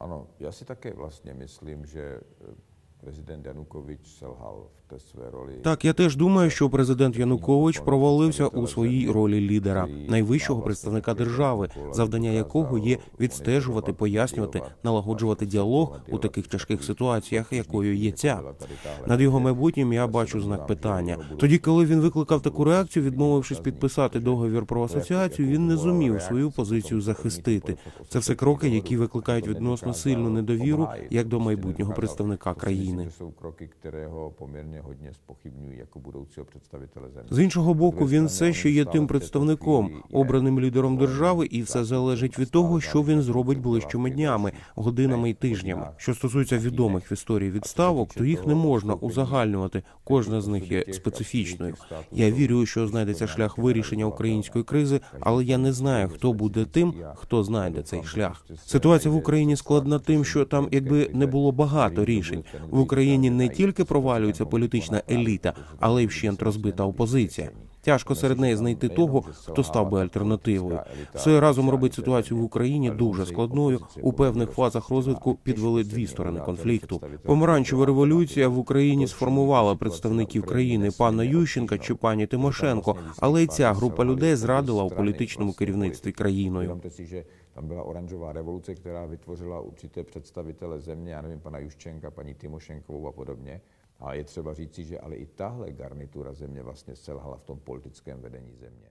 Ano, já si také vlastně myslím, že prezident Janukovič selhal v té své. Так, я теж думаю, що президент Янукович провалився у своїй ролі лідера, найвищого представника держави, завдання якого є відстежувати, пояснювати, налагоджувати діалог у таких тяжких ситуаціях, якою є ця. Над його майбутнім я бачу знак питання. Тоді, коли він викликав таку реакцію, відмовившись підписати договір про асоціацію, він не зумів свою позицію захистити. Це все кроки, які викликають відносно сильну недовіру як до майбутнього представника країни. Země. З іншого боку, він все ще є тим представником, обраним лідером держави, і все залежить від того, що він зробить ближчими днями, годинами і тижнями. Що стосується відомих в історії відставок, то їх не можна узагальнювати. Кожна з них є специфічною. Я вірю, що знайдеться шлях вирішення української кризи, але я не знаю, хто буде тим, хто знайде цей шлях. Ситуація в Україні складна тим, що там, якби не було багато рішень. В Україні не тільки провалюється політична еліта, але й вщент розбита опозиція. Тяжко серед неї знайти того, хто став би альтернативою. Все разом робить ситуацію в Україні дуже складною. У певних фазах розвитку підвели дві сторони конфлікту. Помаранчева революція в Україні сформувала представників країни пана Ющенка чи пані Тимошенко, але й ця група людей зрадила у політичному керівництві країною. Tam byla oranžová revoluce, která vytvořila určité představitele země, já nevím, pana Juščenka, paní Timošenkovou a podobně. A je třeba říci, že ale i tahle garnitura země vlastně selhala v tom politickém vedení země.